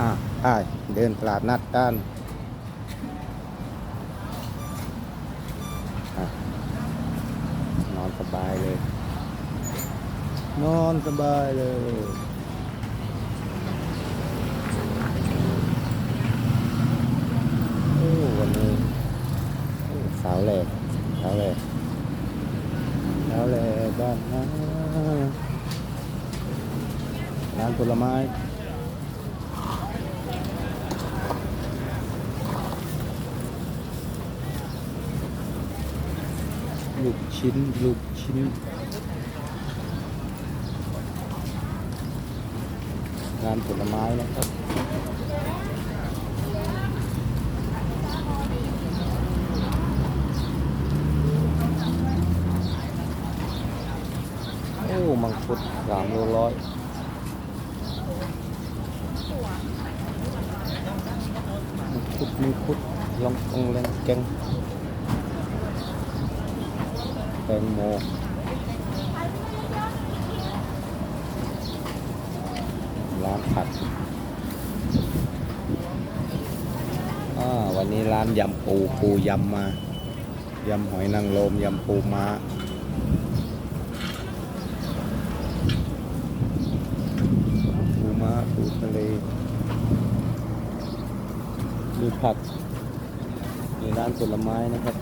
อะไปเดินตลาดนัดกันอนอนสบายเลย นอนสบายเลยโอ้วันนี้สาวแหลกสาวแหลกสาวแหลกบ้านนะร้านผลไม้ ลูก ชิ้นลูกชิ้นร้านผลไม้นะครับโอ้มังคุดสามโลร้อยมังคุดมังคุดลององแรงแกง แตงโมร้านผัดวันนี้ร้านยำปูปูยำมายำหอยนางรมยำปูม้าปูม้าปูทะเลมีผักมีร้านผลไม้นะครับ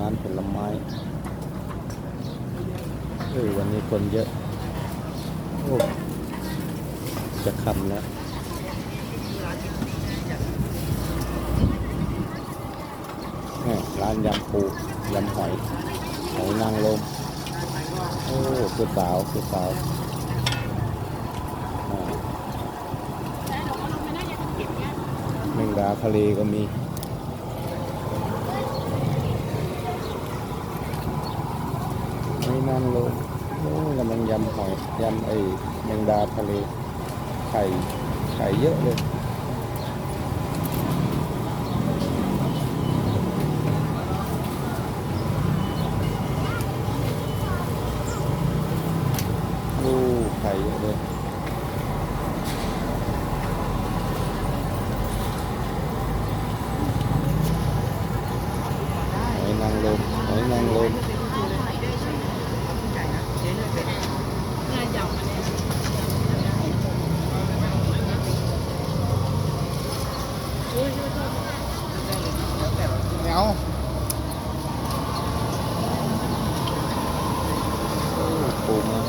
ร้านผ ลไม้เออวันนี้คนเยอะ โอ้จะคำแล้วร้านยำปูยำหอยหอยนางรมโอ้คือสาวคือสาวอ่าแมงดาทะเลก็มี ไม่นั่งลงโอ้กำลังยำหอยยำไอ้แมงดาทะเลไข่ไข่เยอะเลยโอ้ไข่เยอะเลยหอยนางรมหอยนางรม เหนียวโอ้ปูมา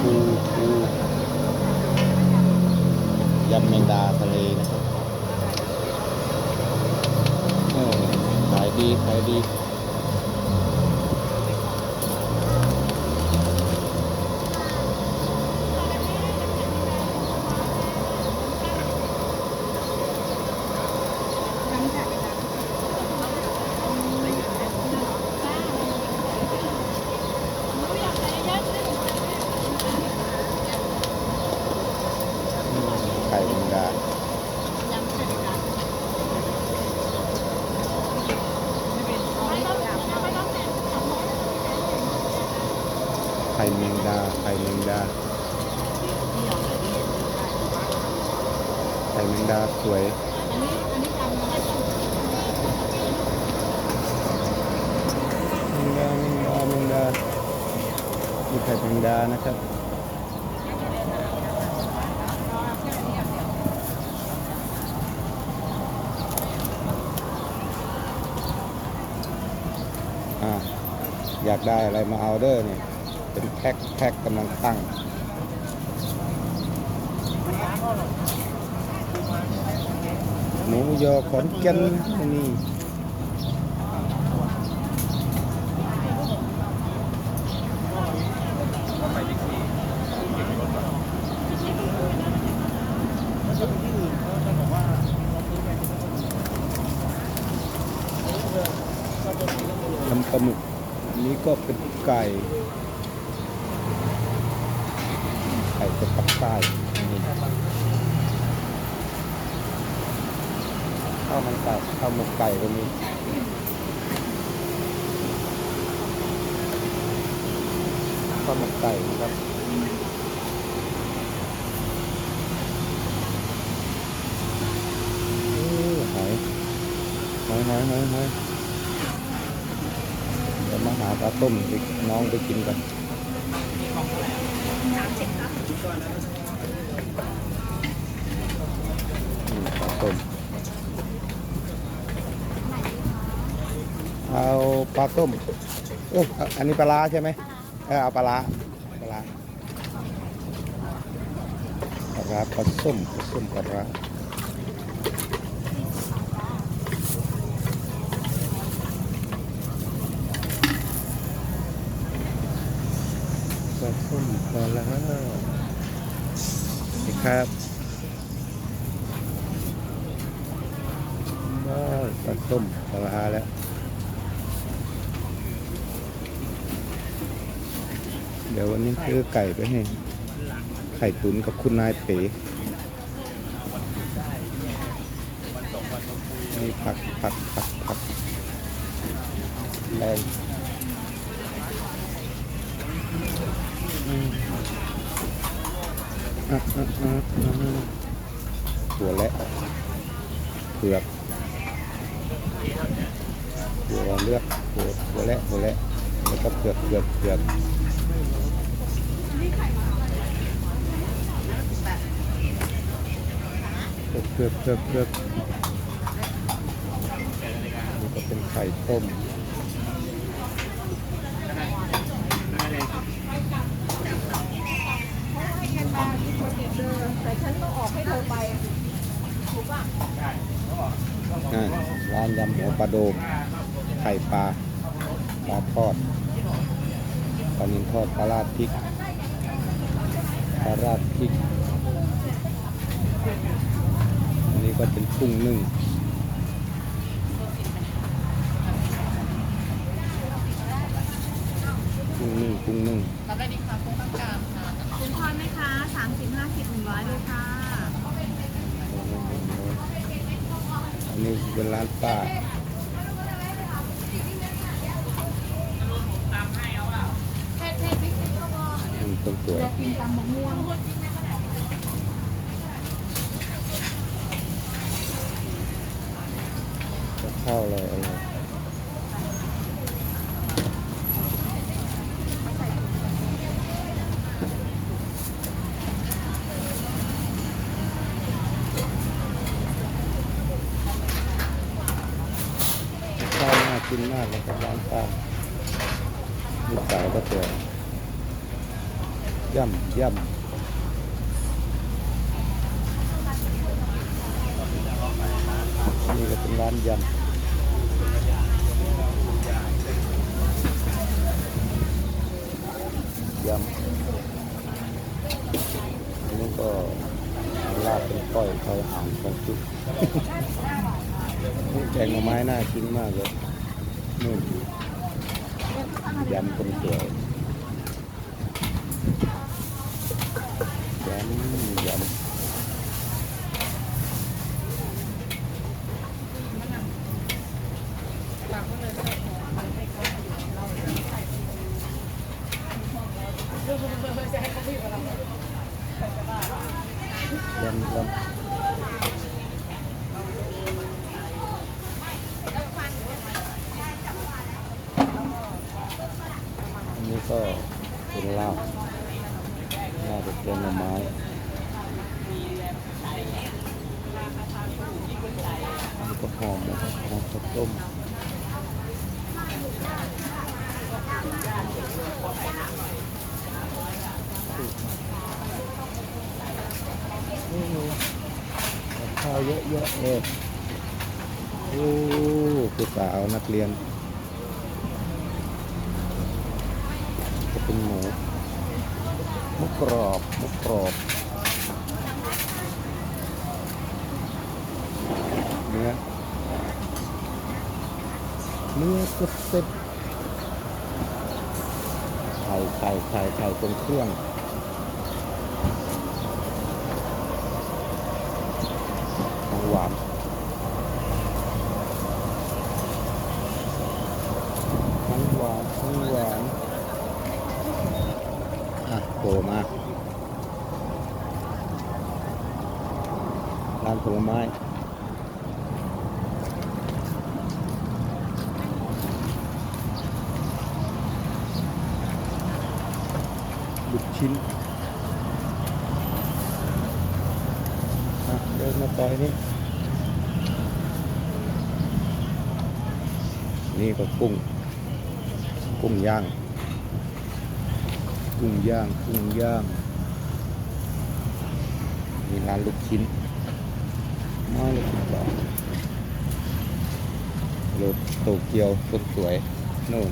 ปูปูยำแมงดาทะเลนะครับขายดีขายดี ไข่แมงดา ไข่แมงดา ไข่แมงดา ไข่ แมงดาสวยแมงดาแมงดาแมงดามีไข่แมงดานะครับอ่าอยากได้อะไรมาเอาเด้อเนี่ยเป็นแพ็คแพ็คกำลังตั้ง หมูยอขอนแก่นนี่ทำปลาหมึกอันนี้ก็เป็นไก่ ไก่เป็นปักใต้นี่ข้าวมันไก่ข้าวหมกไก่ก็มีข้าวมันไก่นะครับอู้หอยหอยหอยหอยหอยเดี๋ยวมาหาปลาต้มอีกน้องไปกินกันสามสิบครับอืมปลาต้ม เอาปลาต้มเอยเอาอันนี้ปลาร้าใช่ไหมเออเอาปลาร้าปลาร้าปลาร้าปลาส้มปลาส้มปลาร้าปลาส้มปลาร้านี่ครับได้ปลาส้มปลาร้าแล้ว เดี๋ยววันนี้ซื้อไก่ไปให้ ไข่ตุ๋นกับคุณนายเป๋มีผักผักผักผักแรงตัวและเผือกถั่วเลือกถั่วถั่วและถั่วและแล้วก็เผือกเผือกเผือก เผือกเผือกเผือกเผือกนี่ก็เป็นไข่ต้มแต่ฉันต้องออกให้เธอไปอ่าร้านยำหัวปลาโดม ไข่ปลา ปลาทอด ปลานิลทอดปลาราดพริกปลาราดพริก อันนี้ ก็เป็นกุ้งนึ่งกุ้งนึ่งกุ้งนึ่งรับได้ดีค่ะกุ้งกลางค่ะคุณทอดไหมคะสามสิบห้าสิบหนึ่งร้อยเลยค่ะอันนี้เป็นร้านป้าเผ็ดเผ็ดพริกพริกก็พออืมคนสวยจะกินตำมะม่วง ข้าวเลยอะไรข้าวน่ากินมากเลยครับร้านป้าลูกสาวก็สวยย่ำย่ำนี่ก็เป็นร้านยำ ยำอันนี้ก็ลาบเป็นก้อยเขาอ่างของจุ๊บแกงหน่อไม้น่ากินมากเลยนู่นยำคนสวยวำยำยำยำ อันนี้ ก็เป็นลาบลาบเป็นแกงหน่อไม้อันนี้ก็หอมนะครับหอมข้าวต้มโอ้โหกับข้าวเยอะๆเลยโอ้ผู้สาวนักเรียน กรอบหมูกรอบเนื้อเนื้อสดๆไข่ไข่ไข่ไข่ตรงเครื่องหวานทั้งหวานทั้งหวาน ลไม้ลูกชิ้นเดินมาต่อยนี่นี่ก็กุ้ง กุ้งย่าง กุ้งย่าง กุ้งย่าง มีร้านลูกชิ้น ไมาลูกชิ้นก่อนรถโตเกียวสุดสวยนู่น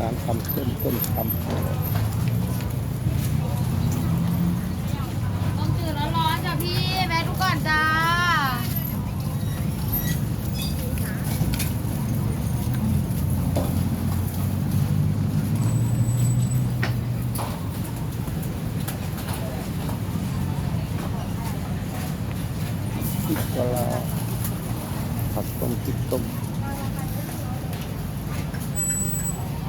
ร้านทำส้นต้นทำ